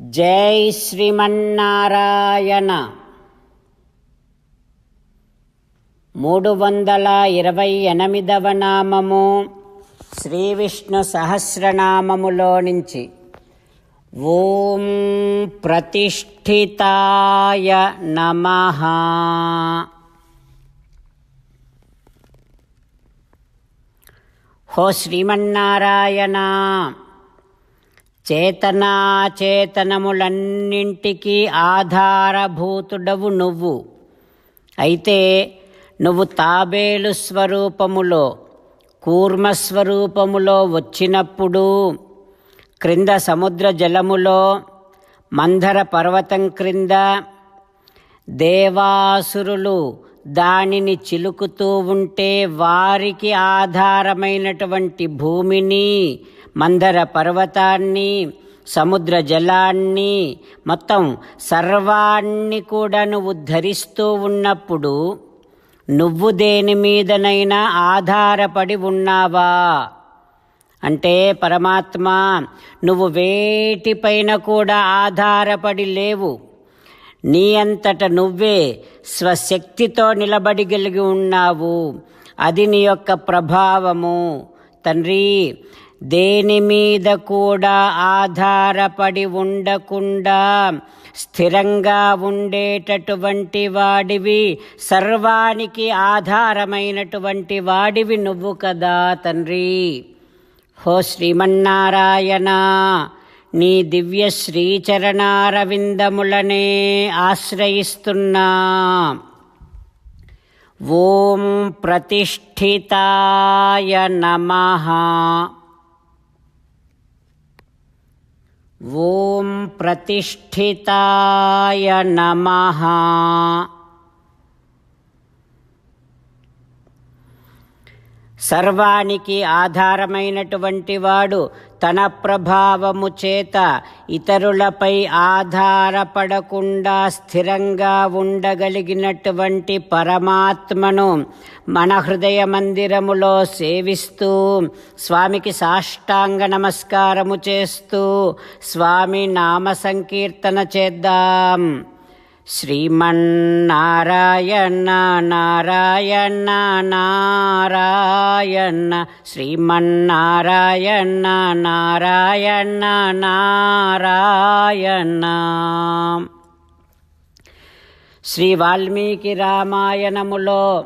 జై శ్రీమన్నారాయణ. మూడు వందల ఇరవై ఎనిమిదవ నామము శ్రీ విష్ణు సహస్రనామములో నుంచి. ఓం ప్రతిష్ఠితాయ నమ. హో శ్రీమన్నారాయణ. చేతనాచేతనములన్నింటికీ ఆధారభూతుడవు నువ్వు. అయితే నువ్వు తాబేలు స్వరూపములో కూర్మస్వరూపములో వచ్చినప్పుడు క్రింద సముద్ర జలములో మందర పర్వతం క్రింద దేవాసురులు దానిని చిలుకుతూ ఉంటే వారికి ఆధారమైనటువంటి భూమిని మందర పర్వతాన్ని సముద్ర జలాన్ని మొత్తం సర్వాన్ని కూడా నువ్వు ధరిస్తూ ఉన్నప్పుడు నువ్వు దేని మీదనైనా ఆధారపడి ఉన్నావా? అంటే పరమాత్మ నువ్వు వేటిపైన కూడా ఆధారపడి లేవు. నీ అంతట నువ్వే స్వశక్తితో నిలబడిగలిగి ఉన్నావు. అది నీ యొక్క ప్రభావము. తండ్రి దేని మీద కూడా ఆధారపడి ఉండకుండా స్థిరంగా ఉండేటటువంటి వాడివి సర్వానికి ఆధారమైనటువంటి వాడివి నువ్వు కదా తండ్రి. హో శ్రీమన్నారాయణ నీ దివ్య శ్రీచరణారవిందములనే ఆశ్రయిస్తున్నా. ఓం ప్రతిష్ఠితాయ నమః. ఓం ప్రతిష్ఠితాయ నమః. సర్వానికి ఆధారమైనటువంటి వాడు తన ప్రభావము చేత ఇతరులపై ఆధారపడకుండా స్థిరంగా ఉండగలిగినటువంటి పరమాత్మను మన హృదయ మందిరములో సేవిస్తూ స్వామికి సాష్టాంగ నమస్కారము చేస్తూ స్వామి నామ సంకీర్తన చేద్దాం. శ్రీమన్నారాయణ నారాయణ నారాయణ శ్రీమన్నారాయణ నారాయణ నారాయణ. శ్రీ వాల్మీకి రామాయణములో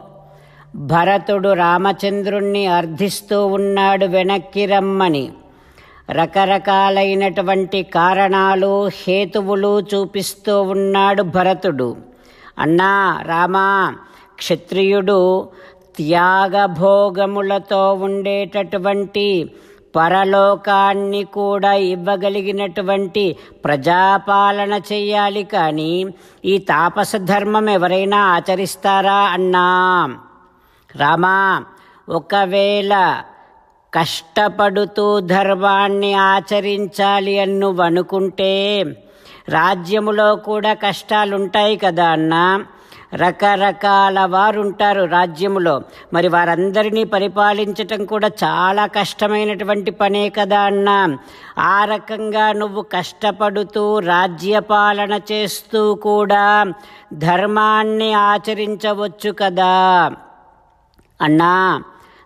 భరతుడు రామచంద్రుణ్ణి అర్థిస్తూ ఉన్నాడు వెనక్కి రమ్మని. రకరకాలైనటువంటి కారణాలు హేతువులు చూపిస్తూ ఉన్నాడు భరతుడు. అన్నా రామా క్షత్రియుడు త్యాగభోగములతో ఉండేటటువంటి పరలోకాన్ని కూడా ఇవ్వగలిగినటువంటి ప్రజాపాలన చెయ్యాలి కానీ ఈ తాపస ధర్మం ఎవరైనా ఆచరిస్తారా అన్నా? రామా ఒకవేళ కష్టపడుతూ ధర్మాన్ని ఆచరించాలి అని అనుకుంటే రాజ్యములో కూడా కష్టాలుంటాయి కదా అన్న? రకరకాల వారు ఉంటారు రాజ్యములో. మరి వారందరినీ పరిపాలించటం కూడా చాలా కష్టమైనటువంటి పనే కదా అన్న? ఆ రకంగా నువ్వు కష్టపడుతూ రాజ్యపాలన చేస్తూ కూడా ధర్మాన్ని ఆచరించవచ్చు కదా? అన్నా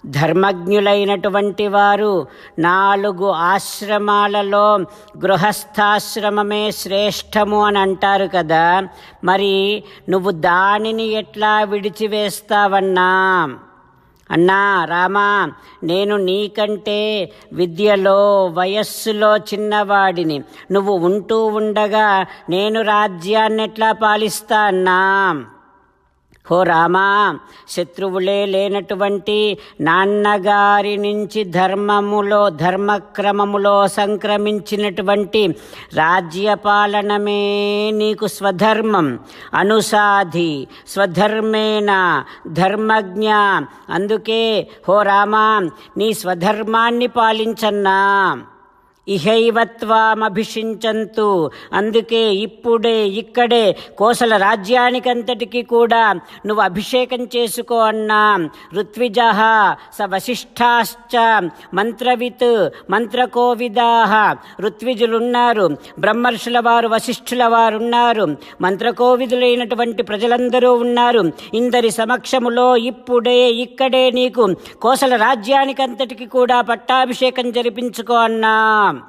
ధర్మజ్ఞులైనటువంటి వారు నాలుగు ఆశ్రమాలలో గృహస్థాశ్రమమే శ్రేష్టము అని అంటారు కదా. మరి నువ్వు దానిని ఎట్లా విడిచివేస్తావన్నా? అన్నా రామా నేను నీకంటే విద్యలో వయస్సులో చిన్నవాడిని. నువ్వు ఉంటూ ఉండగా నేను రాజ్యాన్ని ఎట్లా పాలిస్తా అన్నా? హో రామా శత్రువులే లేనటువంటి నాన్నగారి నుంచి ధర్మములో ధర్మక్రమములో సంక్రమించినటువంటి రాజ్యపాలనమే నీకు స్వధర్మం. అనుసాధి స్వధర్మేణ ధర్మజ్ఞ. అందుకే హో రామా నీ స్వధర్మాన్ని పాలించన్నా. ఇహైవత్వామభిషించంతు అందుకే ఇప్పుడే ఇక్కడే కోసల రాజ్యానికంతటికి కూడా నువ్వు అభిషేకం చేసుకో అన్నా. ఋత్విజ స వశిష్ఠాశ్చ మంత్రవిత్ మంత్రకోవిదాహ ఋత్విజులున్నారు బ్రహ్మర్షుల వారు వశిష్ఠుల వారు ఉన్నారు మంత్రకోవిదులైనటువంటి ప్రజలందరూ ఉన్నారు. ఇందరి సమక్షములో ఇప్పుడే ఇక్కడే నీకు కోసల రాజ్యానికంతటికి కూడా పట్టాభిషేకం జరిపించుకో అన్నా.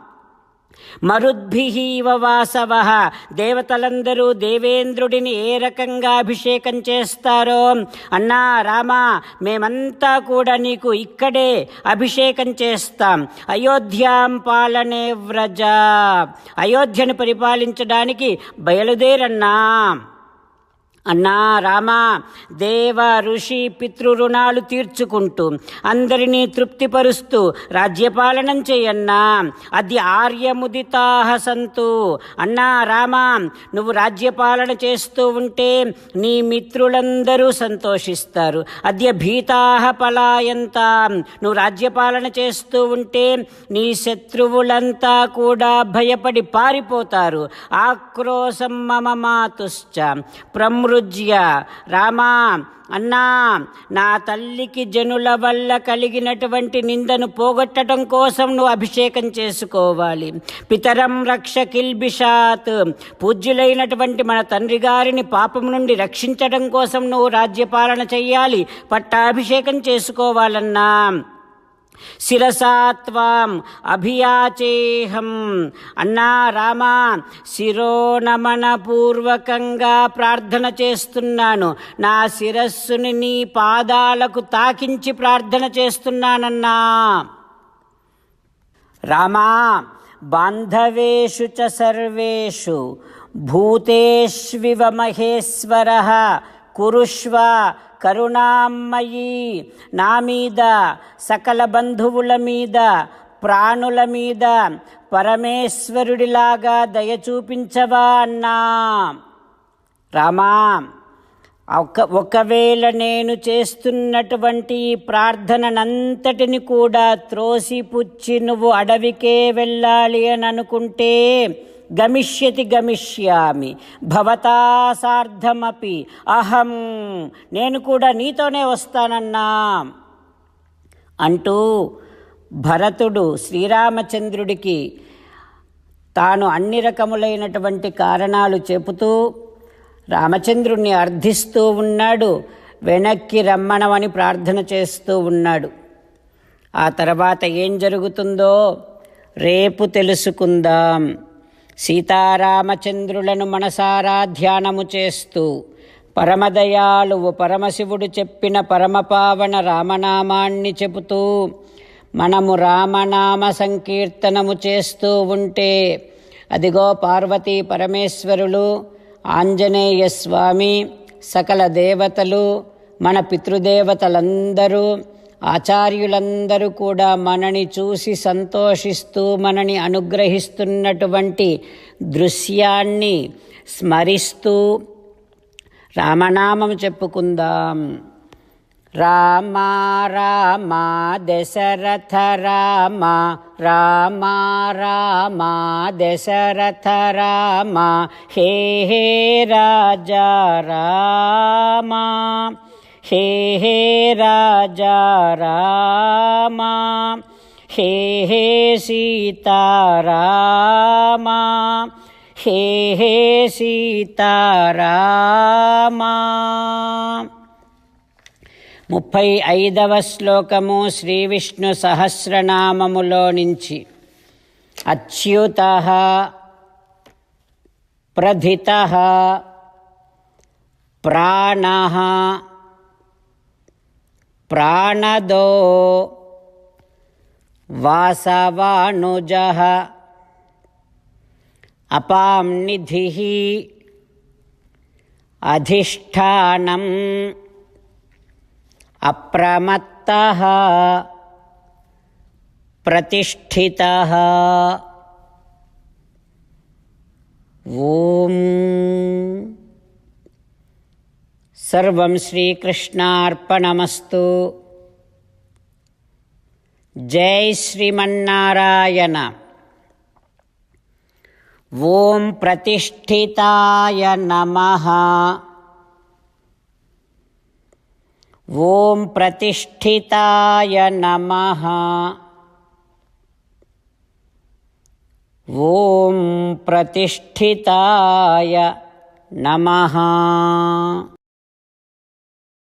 మరుద్భిహీవ వాసవ. దేవతలందరూ దేవేంద్రుడిని ఏ రకంగా అభిషేకం చేస్తారో? అన్నా రామా మేమంతా కూడా నీకు ఇక్కడే అభిషేకం చేస్తాం. అయోధ్యాం పాలనే వ్రజ. అయోధ్యను పరిపాలించడానికి బయలుదేరన్నా. అన్నా రామా దేవ ఋషి పితృరుణాలు తీర్చుకుంటూ అందరినీ తృప్తిపరుస్తూ రాజ్యపాలనం చేయన్నా. అది ఆర్యముదితాహ సంతు. అన్నా రామా నువ్వు రాజ్యపాలన చేస్తూ ఉంటే నీ మిత్రులందరూ సంతోషిస్తారు. అద్య భీతాహ పలాయంత. నువ్వు రాజ్యపాలన చేస్తూ ఉంటే నీ శత్రువులంతా కూడా భయపడి పారిపోతారు. ఆక్రోశం మమ మాతుశ్చ. ప్రమృజ్య రామా అన్నా నా తల్లికి జనుల వల్ల కలిగినటువంటి నిందను పోగొట్టడం కోసం నువ్వు అభిషేకం చేసుకోవాలి. పితరం రక్ష కిల్బిషాత్ పూజ్యులైనటువంటి మన తండ్రి గారిని పాపం నుండి రక్షించడం కోసం నువ్వు రాజ్యపాలన చెయ్యాలి. పట్టాభిషేకం చేసుకోవాలన్నా. శిరసాత్వాం అభియాచేహం. అన్నా రామా శిరోనమన పూర్వకంగా ప్రార్థన చేస్తున్నాను. నా శిరస్సుని నీ పాదాలకు తాకించి ప్రార్థన చేస్తున్నానన్నా. రామా బాంధవేషు చ సర్వేషు భూతేష్వివ మహేశ్వర కురుష్వ కరుణామయీ నా మీద సకల బంధువుల మీద ప్రాణుల మీద పరమేశ్వరుడిలాగా దయ చూపించవా అన్నా. రామా ఒక ఒకవేళ నేను చేస్తున్నటువంటి ప్రార్థననంతటిని కూడా త్రోసిపుచ్చి నువ్వు అడవికే వెళ్ళాలి అని అనుకుంటే గమిష్యతి గమిష్యామి. భవతా సార్ధమపి. అహం నేను కూడా నీతోనే వస్తానన్నా. అంటూ భరతుడు శ్రీరామచంద్రుడికి తాను అన్ని రకములైనటువంటి కారణాలు చెబుతూ రామచంద్రుణ్ణి అర్థిస్తూ ఉన్నాడు. వెనక్కి రమ్మణమని ప్రార్థన చేస్తూ ఉన్నాడు. ఆ తర్వాత ఏం జరుగుతుందో రేపు తెలుసుకుందాం. సీతారామచంద్రులను మనసారా ధ్యానము చేస్తూ పరమదయాలువు పరమశివుడు చెప్పిన పరమపావన రామనామాన్ని చెబుతూ మనము రామనామ సంకీర్తనము చేస్తూ ఉంటే అదిగో పార్వతీ పరమేశ్వరులు ఆంజనేయ స్వామి సకల దేవతలు మన పితృదేవతలందరూ ఆచార్యులందరూ కూడా మనని చూసి సంతోషిస్తూ మనని అనుగ్రహిస్తున్నటువంటి దృశ్యాన్ని స్మరిస్తూ రామనామం చెప్పుకుందాం. రామ రామ దశరథ రామ రామ రామ దశరథ రామ హే హే రాజా రామ. హే హే రాజా రామా హే హే సీతారామా హే హే సీతారామా ముప్పై ఐదవ శ్లోకము శ్రీ విష్ణు సహస్రనామములో నుంచి. అచ్యుత ప్రధిత ప్రాణ प्राणदो वासवानुजः अपां निधिः अधिष्ठानम् अप्रमत्तः प्रतिष्ठितः। ॐ సర్వం శ్రీకృష్ణార్పణమస్తు. జై శ్రీమన్నారాయణ. ఓం ప్రతిష్ఠితాయ నమ. ఓం ప్రతిష్ఠితాయ నమ. ఓం ప్రతిష్ఠితాయ నమ.